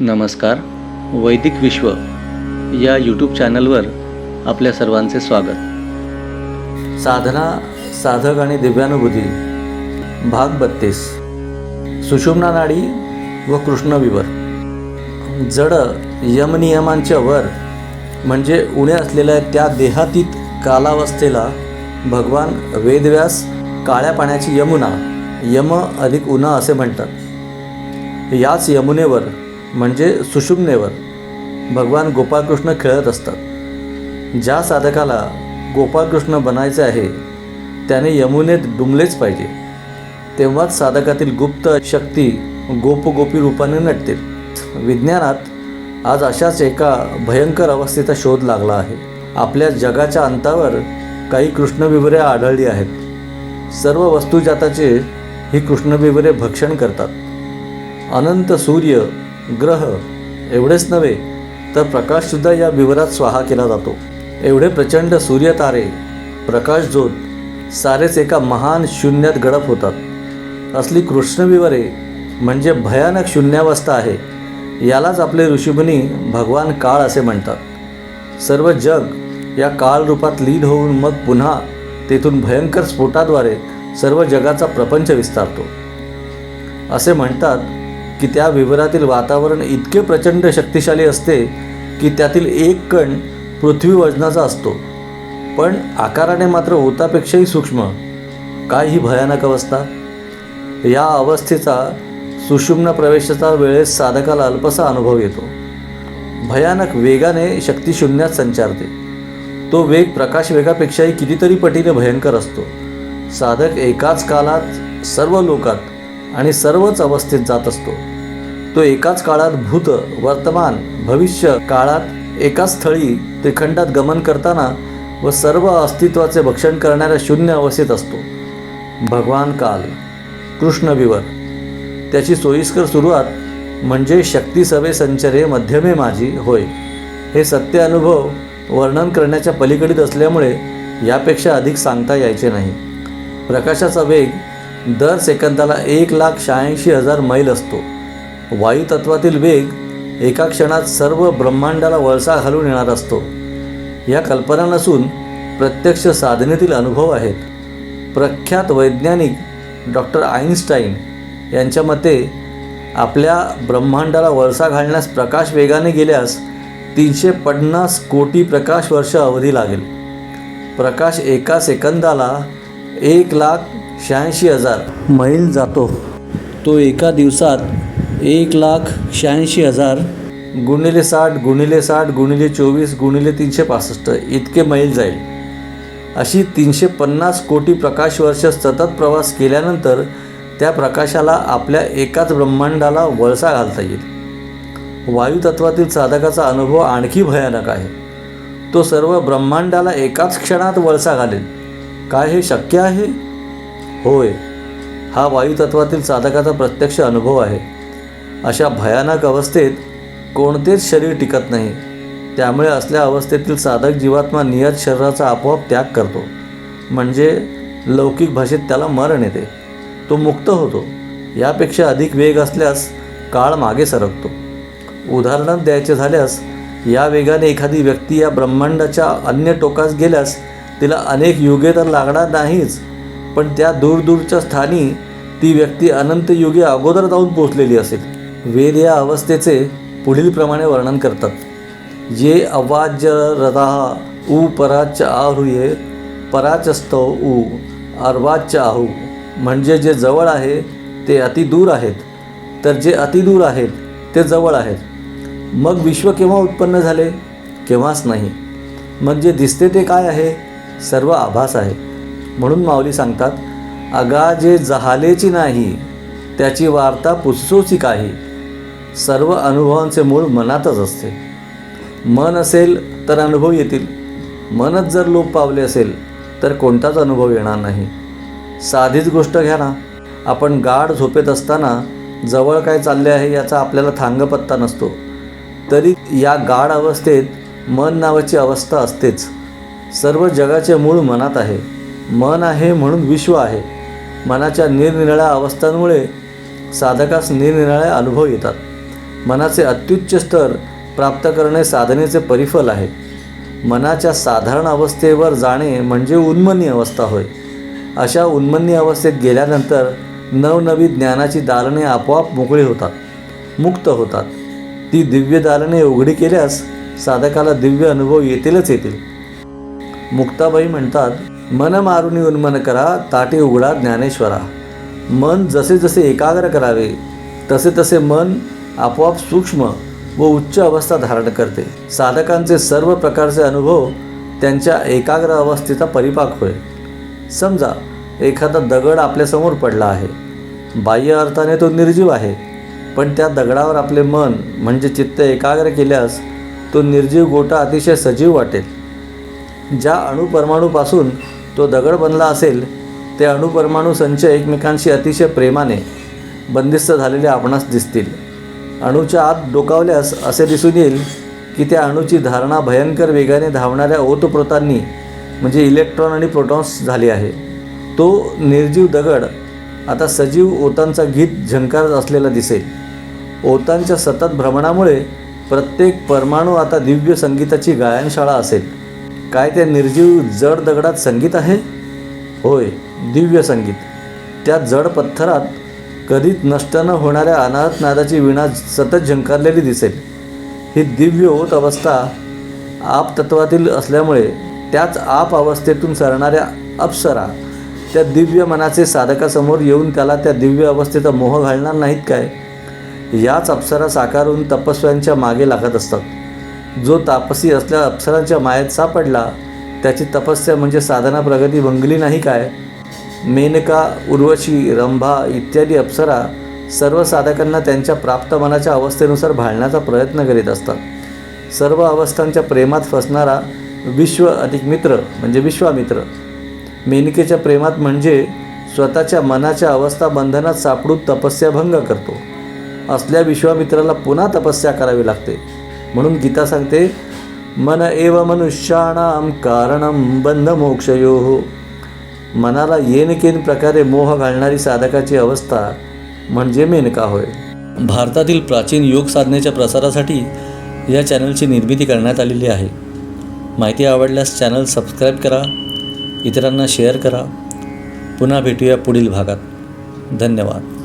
नमस्कार. वैदिक विश्व या यूट्यूब चॅनलवर आपल्या सर्वांचे स्वागत. साधना साधक आणि दिव्यानुभूती भाग बत्तीस. सुषुम्ना नाडी व कृष्णविवर जड यमनियमांच्या वर म्हणजे उणे असलेल्या त्या देहातीत कालावस्थेला भगवान वेदव्यास काळ्या पाण्याची यमुना यम अधिक उन्हा असे म्हणतात. याच यमुनेवर म्हणजे सुषुम्नेवर भगवान गोपाळकृष्ण खेळत असतात. ज्या साधकाला गोपाळकृष्ण बनायचे आहे त्याने यमुनेत डुंबलेच पाहिजे. तेव्हाच साधकातील गुप्त शक्ती गोपगोपी रूपाने नटतील. विज्ञानात आज अशाच एका भयंकर अवस्थेचा शोध लागला आहे. आपल्या जगाच्या अंतावर काही कृष्णविवरे आढळली आहेत. सर्व वस्तुजाताचे ही कृष्णविवरे भक्षण करतात. अनंत सूर्य ग्रह एवढेच नव्हे तर प्रकाशसुद्धा या विवरात स्वाहा केला जातो. एवढे प्रचंड सूर्यतारे प्रकाशझोत सारेच एका महान शून्यात गडप होतात. असली कृष्णविवरे म्हणजे भयानक शून्यावस्था आहे यालाच आपले ऋषीमुनी भगवान काळ असे म्हणतात. सर्व जग या काळ रूपात लीन होऊन मग पुन्हा तेथून भयंकर स्फोटाद्वारे सर्व जगाचा प्रपंच विस्तारतो. असे म्हणतात की त्या विवरातील वातावरण इतके प्रचंड शक्तिशाली असते की त्यातील एक कण पृथ्वी वजनाचा असतो. पण आकाराने मात्र ओतापेक्षाही सूक्ष्म. काय ही भयानक अवस्था. या अवस्थेचा सुषुम्न प्रवेशाचा वेळेस साधकाला अल्पसा अनुभव येतो. भयानक वेगाने शक्ती शून्यात संचारते. तो वेग प्रकाश वेगापेक्षाही कितीतरी पटीने भयंकर असतो. साधक एकाच कालात सर्व लोकात आणि सर्वच अवस्थेत जात असतो. तो एकाच काळात भूत वर्तमान भविष्य काळात एकाच स्थळी त्रिखंडात गमन करताना व सर्व अस्तित्वाचे भक्षण करणाऱ्या शून्य अवस्थेत असतो. भगवान काल कृष्णविवर त्याची सोयीस्कर सुरुवात म्हणजे शक्ती सवे संचरे मध्यमे माझी होय. हे सत्य अनुभव वर्णन करण्याच्या पलीकडीत असल्यामुळे यापेक्षा अधिक सांगता यायचे नाही. प्रकाशाचा वेग दर सेकंदाला एक लाख शहाऐंशी हजार मैल असतो. वायुतत्वातील वेग एका क्षणात सर्व ब्रह्मांडाला वळसा घालून येणार असतो. या कल्पना नसून प्रत्यक्ष साधनेतील अनुभव आहेत. प्रख्यात वैज्ञानिक डॉक्टर आईन्स्टाईन यांच्या मते आपल्या ब्रह्मांडाला वळसा घालण्यास प्रकाश वेगाने गेल्यास तीनशे पन्नास कोटी प्रकाश वर्ष अवधी लागेल. प्रकाश एका सेकंदाला एक लाख शहाऐंशी हजार. मैल जातो. तो एका दिवसात एक लाख शहाऐंशी हजार गुणिले साठ गुणिले साठ गुणिले चोवीस गुणिले तीनशे पासष्ट इतके मैल जाईल. अशी तीनशे पन्नास कोटी प्रकाशवर्ष सतत प्रवास केल्यानंतर त्या प्रकाशाला आपल्या एकाच ब्रह्मांडाला वळसा घालता येईल. वायुतत्वातील साधकाचा अनुभव आणखी भयानक आहे. तो सर्व ब्रह्मांडाला एकाच क्षणात वळसा घालेल. काय हे शक्य आहे? होय हा वायुतत्वातील साधकाचा प्रत्यक्ष अनुभव आहे. अशा भयानक अवस्थेत कोणतेच शरीर टिकत नाही. त्यामुळे असल्या अवस्थेतील साधक जीवात्मा नियत शरीराचा आपोआप त्याग करतो. म्हणजे लौकिक भाषेत त्याला मरण येते. तो मुक्त होतो. यापेक्षा अधिक वेग असल्यास काळ मागे सरकतो. उदाहरण द्यायचे झाल्यास या वेगाने एखादी व्यक्ती या ब्रह्मांडाच्या अन्य टोकास गेल्यास तिला अनेक युगे तर लागणार नाहीच. पण त्या दूरदूरच्या स्थानी ती व्यक्ती अनंत युगे अगोदर जाऊन पोचलेली असेल. वेद या अवस्थेचे पुढील प्रमाणे वर्णन करतात. जे अवाज्य रदा उ पराच आहुये पराचस्तव उ अर्वाच आहू. म्हणजे जे जवळ आहे ते अतिदूर आहेत. तर जे अतिदूर आहेत ते जवळ आहेत. मग विश्व केव्हा उत्पन्न झाले? केव्हाच नाही. मग जे दिसते ते काय आहे? सर्व आभास आहे. म्हणून माऊली सांगतात अगा जे जहालेची नाही त्याची वार्ता पुसोची काही. सर्व अनुभवांचे मूळ मनातच असते. मन असेल तर अनुभव येतील. मनच जर लोप पावले असेल तर कोणताच अनुभव येणार नाही. साधीच गोष्ट घ्या ना. आपण गाढ झोपेत असताना जवळ काय चालले आहे याचा आपल्याला थांगपत्ता नसतो. तरी या गाढ अवस्थेत मन नावाची अवस्था असतेच. सर्व जगाचे मूळ मनात आहे. मन आहे म्हणून विश्व आहे. मनाच्या निरनिराळ्या अवस्थांमुळे साधकास निरनिराळे अनुभव येतात. मनाचे अत्युच्च स्तर प्राप्त करणे साधनेचे परिफल आहे. मनाच्या साधारण अवस्थेवर जाणे म्हणजे उन्मनी अवस्था होय. अशा उन्मनी अवस्थेत गेल्यानंतर नवनवी ज्ञानाची दालने आपोआप मोकळी होतात मुक्त होतात. ती दिव्य दालने उघडी केल्यास साधकाला दिव्य अनुभव येतीलच येतील. मुक्ताबाई म्हणतात मन मारुनी उन्मन करा ताटे उघडा ज्ञानेश्वरा. मन जसे जसे एकाग्र करावे तसे तसे मन आपोआप सूक्ष्म व उच्च अवस्था धारण करते. साधकांचे सर्व प्रकारचे अनुभव त्यांच्या एकाग्र अवस्थेचा परिपाक होय. समजा एखादा दगड आपल्यासमोर पडला आहे. बाह्य अर्थाने तो निर्जीव आहे. पण त्या दगडावर आपले मन म्हणजे चित्त एकाग्र केल्यास तो निर्जीव गोटा अतिशय सजीव वाटेल. ज्या अणुपरमाणूपासून तो दगड बनला असेल ते अणुपरमाणू संच एकमेकांशी अतिशय प्रेमाने बंदिस्त झालेले आपणास दिसतील. अणूच्या आत डोकावल्यास असे दिसून येईल की त्या अणूची धारणा भयंकर वेगाने धावणाऱ्या ओतप्रोतांनी म्हणजे इलेक्ट्रॉन आणि प्रोटॉन्स झाली आहे. तो निर्जीव दगड आता सजीव ओतांचा गीत झंकारत असलेला दिसेल. ओतांच्या सतत भ्रमणामुळे प्रत्येक परमाणू आता दिव्य संगीताची गायनशाळा असेल. काय त्या निर्जीव जड दगडात संगीत आहे? होय दिव्य संगीत. त्या जड पत्थरात कधीच नष्ट न होणाऱ्या अनाहत नादाची विणा सतत झंकारलेली दिसेल. ही दिव्य होत अवस्था आप तत्वातील असल्यामुळे त्याच आप अवस्थेतून सरणाऱ्या अप्सरा त्या दिव्य मनाचे साधकासमोर येऊन त्याला त्या दिव्य अवस्थेचा मोह घालणार नाहीत काय? याच अप्सरा साकारून तपस्व्यांच्या मागे लागत असतात. जो तापसी असल्या अप्सरांच्या मायेत सापडला त्याची तपस्या म्हणजे साधना प्रगती भंगली नाही काय? मेनका उर्वशी रंभा इत्यादी अप्सरा सर्व साधकांना त्यांच्या प्राप्त मनाच्या अवस्थेनुसार भाळण्याचा प्रयत्न करीत असतात. सर्व अवस्थांच्या प्रेमात फसणारा विश्व अधिक मित्र म्हणजे विश्वामित्र. मेनकेच्या प्रेमात म्हणजे स्वतःच्या मनाच्या अवस्था बंधनात सापडून तपस्या भंग करतो. असल्या विश्वामित्राला पुन्हा तपस्या करावी लागते. म्हणून गीता सांगते मन एव मनुष्याणाम कारणम बंध मोक्षयो मनाला येन केन प्रकारे मोह घालणारी साधकाची अवस्था म्हणजे मेनका होय. भारतातील प्राचीन योग साधनेच्या प्रसारासाठी या चॅनलची निर्मिती करण्यात आलेली आहे. माहिती आवडल्यास चॅनल सबस्क्राईब करा इतरांना शेअर करा. पुन्हा भेटूया पुढील भागात. धन्यवाद.